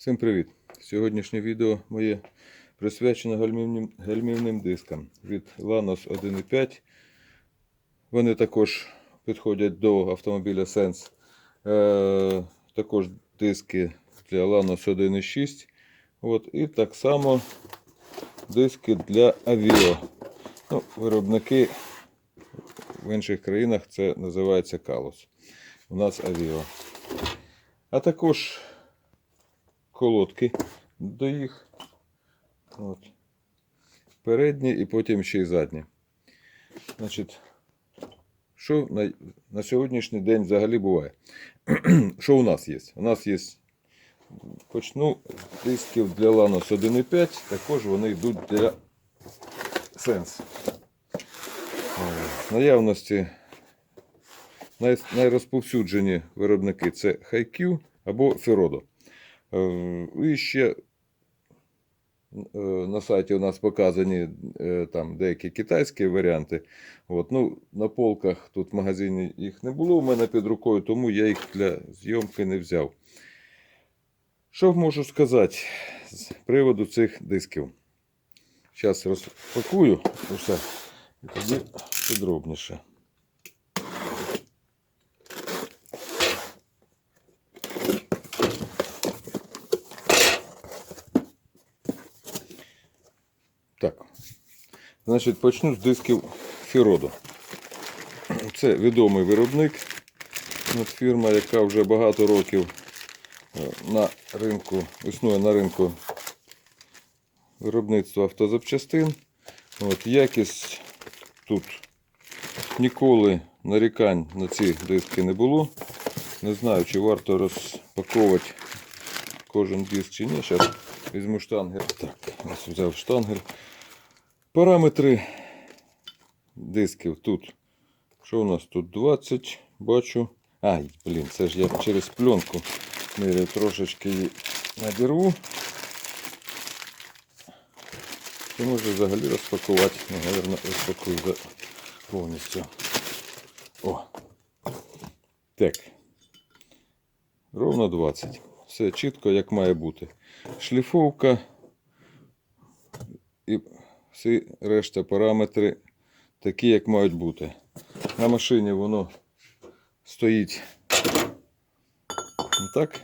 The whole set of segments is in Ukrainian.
Всім привіт! Сьогоднішнє відео моє присвячено гальмівним, гальмівним дискам від Lanos 1.5. Вони також підходять до автомобіля Sense. Е, також диски для Lanos 1.6. От, і так само диски для Avio. Ну, виробники в інших країнах це називається Kalos. У нас Avio. А також колодки до їх. От. Передні і потім ще й задні. Значить, що на, на сьогоднішній день взагалі буває? що у нас є? У нас є, почну дисків для Lanos 1.5, також вони йдуть для Sense. Е, наявності най, найрозповсюджені виробники це Haikyuu або Ferodo. І ще е, на сайті у нас показані е, там деякі китайські варіанти. От, ну, на полках тут в магазині їх не було у мене під рукою, тому я їх для зйомки не взяв. Що можу сказати з приводу цих дисків? Зараз розпакую усе і тоді подробніше. Так. Значить, почну з дисків Фіроду. Це відомий виробник. Фірма, яка вже багато років е, на ринку, існує на ринку виробництва автозапчастин. От, якість тут ніколи нарікань на ці диски не було. Не знаю, чи варто розпаковувати кожен диск чи ні. Зараз візьму штангер. Так, ось взяв штангер. Параметри дисків тут. Що у нас тут 20, бачу. Ай, блін, це ж я через пленку міряю, трошечки її надірву. Це може взагалі розпакувати. Ну, Наверно, розпакую повністю. О. Так. Ровно 20. Все чітко, як має бути. Шліфовка і всі решта параметри такі, як мають бути. На машині воно стоїть так.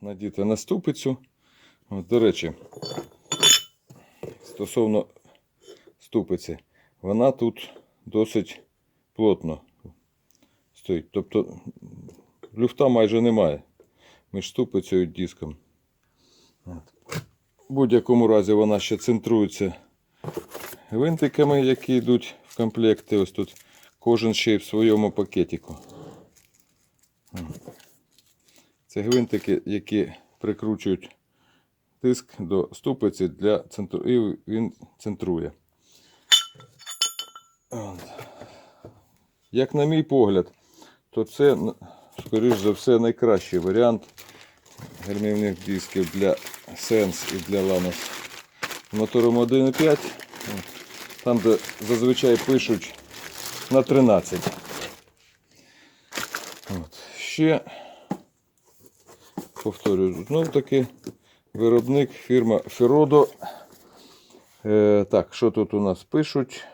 Надіти на ступицю. От, до речі, стосовно ступиці, вона тут досить плотно стоїть. Тобто люфта майже немає між ступицею і диском. От. В будь-якому разі вона ще центрується гвинтиками, які йдуть в комплекті. Ось тут кожен ще й в своєму пакетику. Це гвинтики, які прикручують диск до ступиці для центру... і він центрує. Як на мій погляд, то це, скоріш за все, найкращий варіант гермівних дисків для Sense і для Lanos. Мотором 1.5, там де зазвичай пишуть на 13. От. Ще повторюю, знов таки виробник фірма Ferodo. Е, так, що тут у нас пишуть?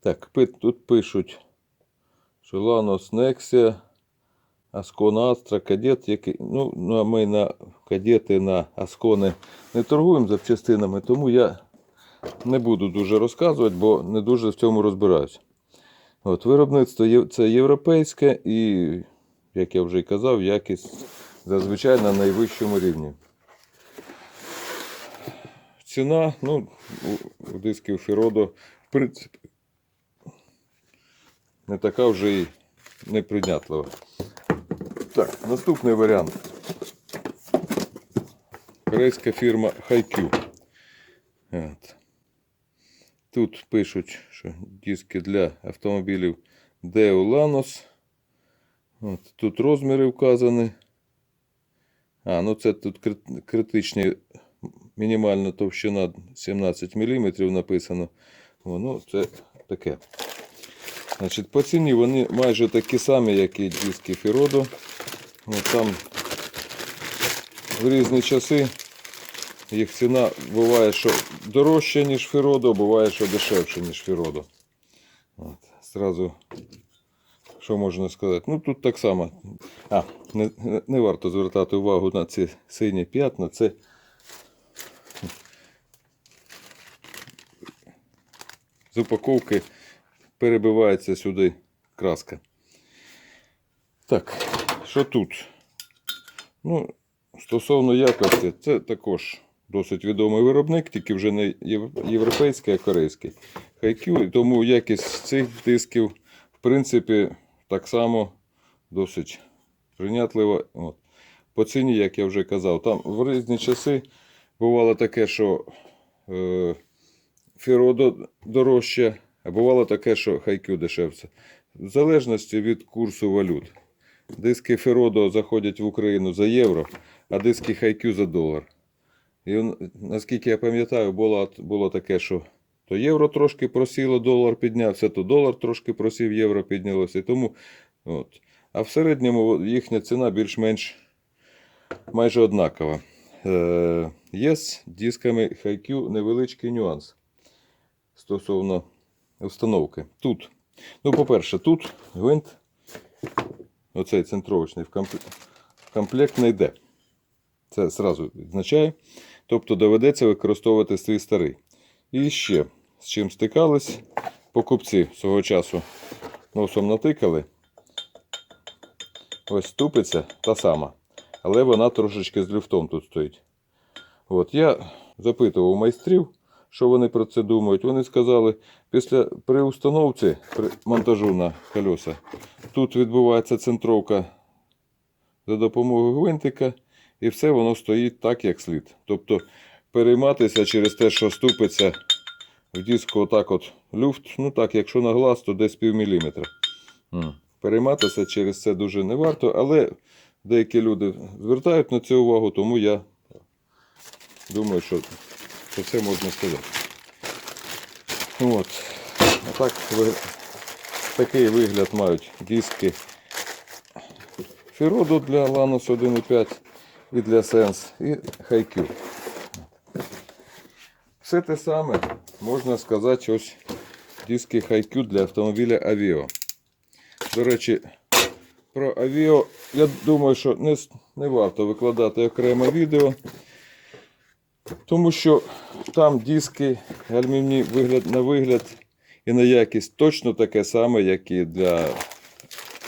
Так, тут пишуть, що Lanos Nexia, Ascona Astra, Кадет, який, ну, ну, а ми на кадети на Аскони не торгуємо запчастинами, тому я не буду дуже розказувати, бо не дуже в цьому розбираюся. От, виробництво це європейське і, як я вже й казав, якість зазвичай на найвищому рівні. Ціна, ну, у- дисків Фіrodо, в принципі, не така вже і неприйнятлива. Так, наступний варіант. Корейська фірма Haikyuu. От. Тут пишуть, що диски для автомобілів Deo Lanos. От, тут розміри вказані. А, ну це тут критичні мінімальна товщина 17 мм написано. О, ну, це таке. Значить, по ціні вони майже такі самі, як і диски Ferodo. От там в різні часи їх ціна буває, що дорожча, ніж Фіродо, буває, що дешевше, ніж Фіродо. От, зразу, що можна сказати? Ну тут так само. А, не, не- не варто звертати увагу на ці сині п'ятна. Це з упаковки перебивається сюди краска. Так, що тут? Ну, стосовно якості, це також досить відомий виробник, тільки вже не європейський, а корейський. І тому якість цих дисків, в принципі, так само досить прийнятлива. От. По ціні, як я вже казав, там в різні часи бувало таке, що е, Фіродо дорожче, а бувало таке, що хайкю дешевше. В залежності від курсу валют. Диски Феродо заходять в Україну за євро, а диски Хайкю за долар. І наскільки я пам'ятаю, було, було таке, що то євро трошки просіло, долар піднявся, то долар трошки просів, євро піднялося. І тому, от. А в середньому їхня ціна більш-менш майже однакова. Е, є з дисками Хайкю невеличкий нюанс стосовно установки. Тут, ну, по-перше, тут гвинт оцей центровочний в комплект, не йде. Це зразу відзначає. Тобто доведеться використовувати свій старий. І ще з чим стикались, покупці свого часу носом натикали. Ось ступиця та сама. Але вона трошечки з люфтом тут стоїть. От я запитував майстрів, що вони про це думають. Вони сказали, після при установці при монтажу на колеса тут відбувається центровка за допомогою гвинтика, і все воно стоїть так, як слід. Тобто перейматися через те, що ступиться в диску отак от люфт, ну так, якщо на глаз, то десь пів міліметра. Перейматися через це дуже не варто, але деякі люди звертають на це увагу, тому я думаю, що, це можна сказати. От. Так, такий вигляд мають диски Фіроду для Lanos 1.5 і для Sense, і Хайкю. Все те саме можна сказати ось диски Хайкю для автомобіля Avio. До речі, про Avio я думаю, що не, не варто викладати окремо відео, тому що там диски гальмівні вигляд, на вигляд і на якість точно таке саме, як і для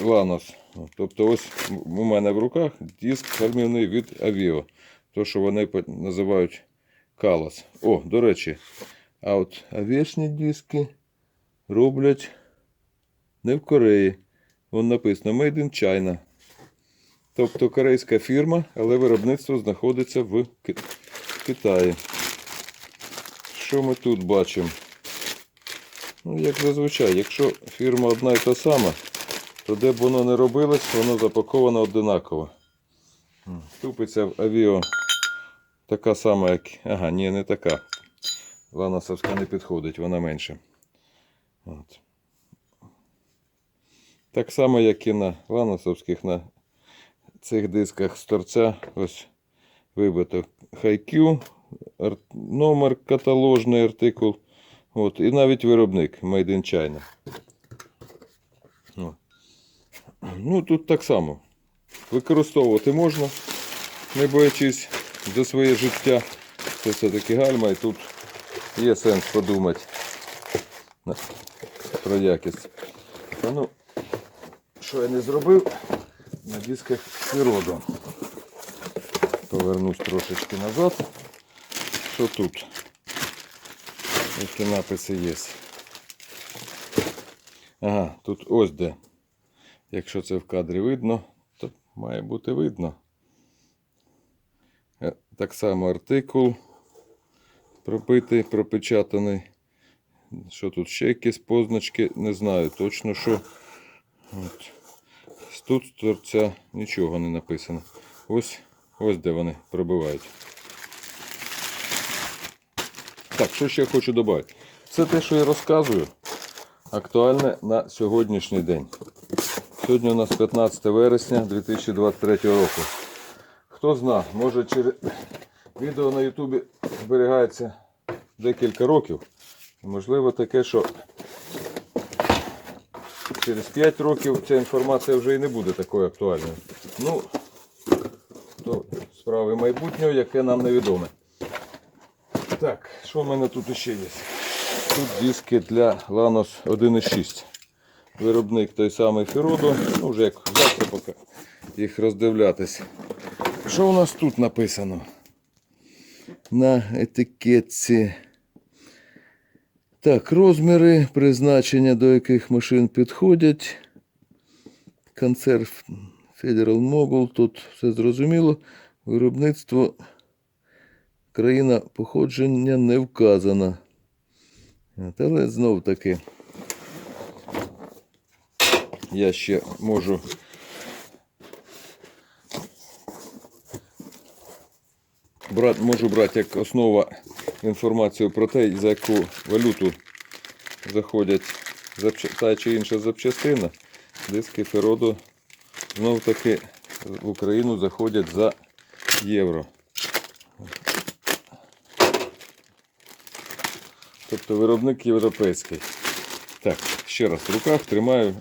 Lanos. Тобто ось у мене в руках диск гальмівний від Avio. То, що вони називають Калас. О, до речі, а от авіачні диски роблять не в Кореї. Вон написано Made in China. Тобто корейська фірма, але виробництво знаходиться в Ки- Китаї. Що ми тут бачимо? Ну, як зазвичай, якщо фірма одна і та сама, то де б воно не робилось, воно запаковано одинаково. М, Тупиця в авіо така сама, як. Ага, ні, не така. Ланосовська не підходить, вона менша. От. Так само, як і на ланосовських, на цих дисках з торця ось вибито Хайкю, номер каталожний артикул. От, і навіть виробник Made in China. О. Ну, тут так само. Використовувати можна, не боячись за своє життя. Це все-таки гальма, і тут є сенс подумати про якість. А ну, що я не зробив на дисках Фіроду. Повернусь трошечки назад. Що тут? Які написи є? Ага, тут ось де. Якщо це в кадрі видно, то має бути видно. Е, Так само артикул пропитий, пропечатаний. Що тут ще якісь позначки, не знаю точно що. От. Тут торця нічого не написано. Ось, ось де вони пробивають. Так, що ще я хочу додати? Все те, що я розказую, актуальне на сьогоднішній день. Сьогодні у нас 15 вересня 2023 року. Хто зна, може через відео на Ютубі зберігається декілька років. Можливо, таке, що через 5 років ця інформація вже і не буде такою актуальною. Ну, то справи майбутнього, яке нам невідоме. Так, що в мене тут ще є? Тут диски для Lanos 1.6. Виробник той самий Феродо. Ну, вже як взявся поки їх роздивлятись. Що у нас тут написано? На етикетці. Так, розміри, призначення до яких машин підходять. Концерт Federal Mogul, тут все зрозуміло. Виробництво країна походження не вказана. Але знов таки я ще можу брат, можу брати як основа інформацію про те, за яку валюту заходять та чи інша запчастина. Диски Феродо знов таки в Україну заходять за євро. Тобто виробник європейський. Так, ще раз в руках тримаю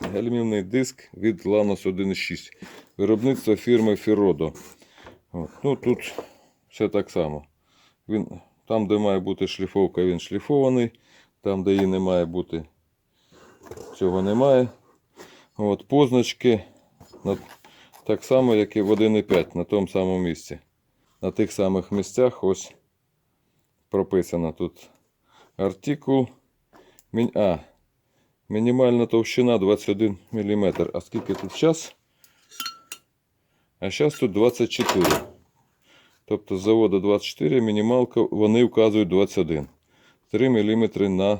гальмівний, диск від Lanos 1.6. Виробництво фірми Ferrodo. От. Ну, тут все так само. Він, там, де має бути шліфовка, він шліфований. Там, де її не має бути, цього немає. От, позначки на, так само, як і в 1.5 на тому самому місці. На тих самих місцях ось прописано тут артикул. А, мінімальна товщина 21 мм. А скільки тут час? А зараз тут 24. Тобто з заводу 24, мінімалка вони вказують 21. 3 мм на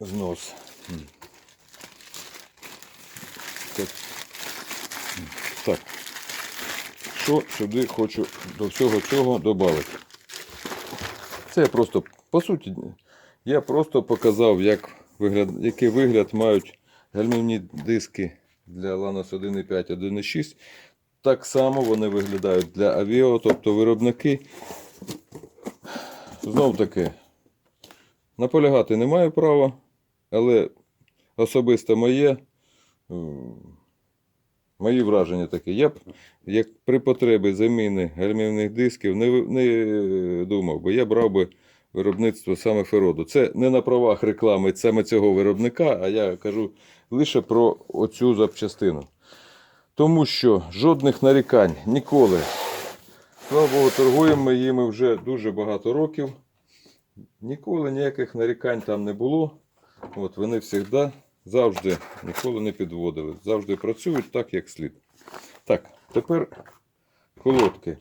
знос. Так. Так. Що сюди хочу до всього цього додати? Це я просто, по суті, я просто показав, як вигляд, який вигляд мають гальмівні диски для Lanos 1.5, 1.6. Так само вони виглядають для Avio, тобто виробники. Знов таки, наполягати не маю права, але особисто моє, мої враження такі. Я б, як при потребі заміни гальмівних дисків, не, не думав, бо я брав би виробництво саме Фероду. Це не на правах реклами саме цього виробника, а я кажу лише про оцю запчастину. Тому що жодних нарікань ніколи. Слава Богу, торгуємо ми їми вже дуже багато років. Ніколи ніяких нарікань там не було. От вони завжди, завжди ніколи не підводили. Завжди працюють так, як слід. Так, тепер колодки.